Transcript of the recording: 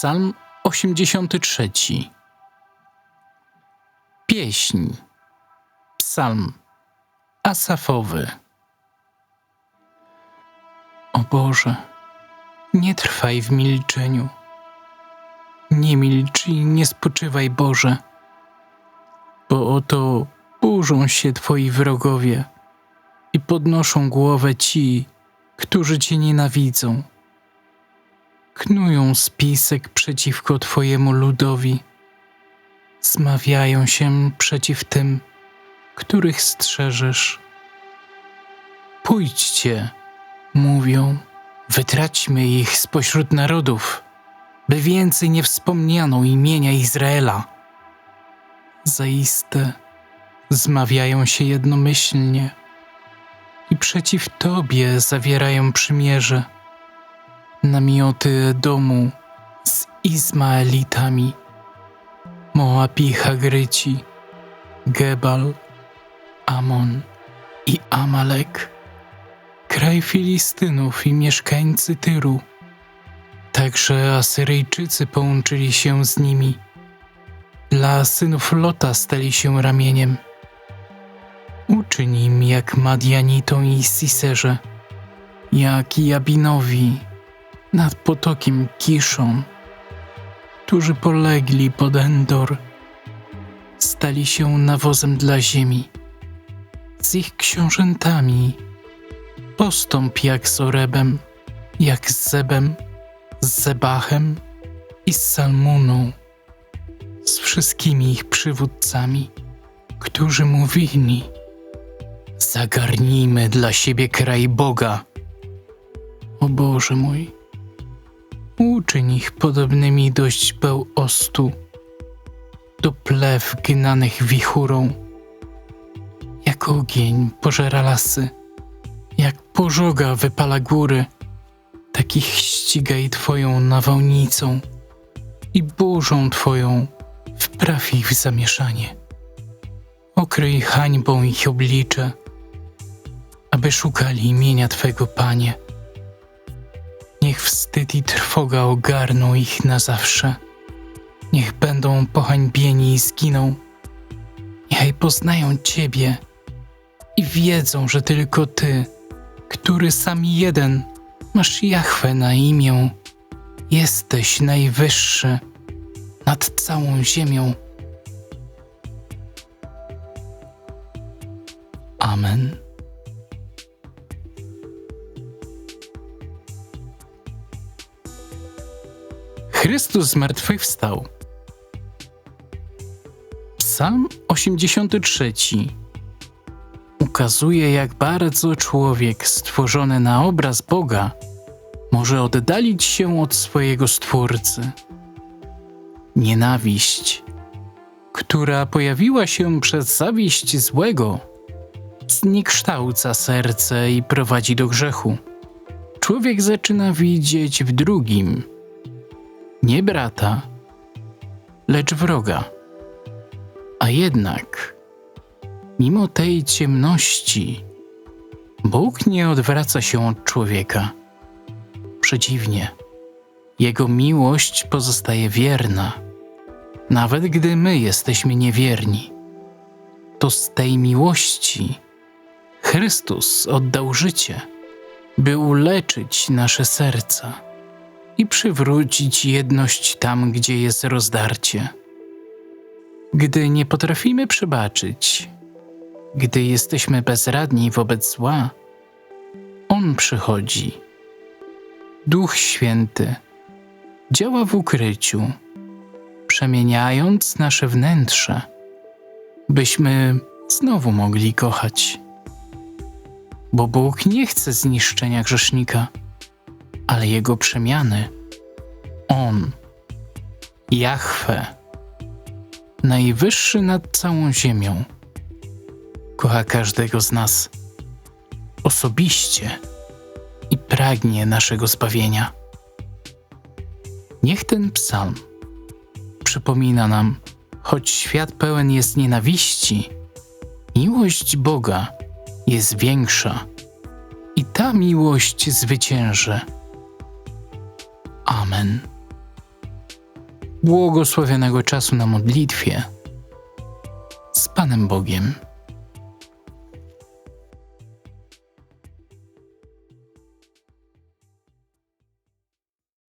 Psalm 83. Pieśń. Psalm Asafowy. O Boże, nie trwaj w milczeniu. Nie milcz i nie spoczywaj, Boże, bo oto burzą się Twoi wrogowie i podnoszą głowę ci, którzy Cię nienawidzą knują spisek przeciwko Twojemu ludowi, zmawiają się przeciw tym, których strzeżesz. Pójdźcie, mówią, wytraćmy ich spośród narodów, by więcej nie wspomniano imienia Izraela. Zaiste zmawiają się jednomyślnie i przeciw Tobie zawierają przymierze namioty domu z Izmaelitami, Moabi Hagryci, Gebal, Amon i Amalek, kraj Filistynów i mieszkańcy Tyru. Także Asyryjczycy połączyli się z nimi. Dla synów Lota stali się ramieniem. Uczyń im jak Madianitom i Siserze, jak Jabinowi nad potokiem Kiszon, którzy polegli pod Endor, stali się nawozem dla ziemi. Z ich książętami postąp jak z Orebem, jak z Zebem, z Zebachem i z Salmuną, z wszystkimi ich przywódcami, którzy mówili: Zagarnijmy dla siebie kraj Boga. O Boże mój, uczyń ich podobnymi dość bełostu, do plew gnanych wichurą. Jak ogień pożera lasy, jak pożoga wypala góry, takich ścigaj Twoją nawałnicą i burzą Twoją wpraw ich w zamieszanie. Okryj hańbą ich oblicze, aby szukali imienia Twego Panie Niech wstyd i trwoga ogarną ich na zawsze. Niech będą pohańbieni i zginą. Niechaj poznają Ciebie i wiedzą, że tylko Ty, który sam jeden masz Jachwę na imię, jesteś najwyższy nad całą ziemią. Amen. Chrystus zmartwychwstał. Psalm 83 ukazuje, jak bardzo człowiek stworzony na obraz Boga może oddalić się od swojego Stwórcy. Nienawiść, która pojawiła się przez zawiść złego, zniekształca serce i prowadzi do grzechu. Człowiek zaczyna widzieć w drugim nie brata, lecz wroga. A jednak, mimo tej ciemności, Bóg nie odwraca się od człowieka. Przeciwnie, Jego miłość pozostaje wierna, nawet gdy my jesteśmy niewierni. To z tej miłości Chrystus oddał życie, by uleczyć nasze serca i przywrócić jedność tam, gdzie jest rozdarcie. Gdy nie potrafimy przebaczyć, gdy jesteśmy bezradni wobec zła, On przychodzi. Duch Święty działa w ukryciu, przemieniając nasze wnętrze, byśmy znowu mogli kochać. Bo Bóg nie chce zniszczenia grzesznika ale jego przemiany. On, Jahwe, najwyższy nad całą ziemią, kocha każdego z nas osobiście i pragnie naszego zbawienia. Niech ten psalm przypomina nam, choć świat pełen jest nienawiści, miłość Boga jest większa i ta miłość zwycięży. Amen. błogosławionego czasu na modlitwie z Panem Bogiem.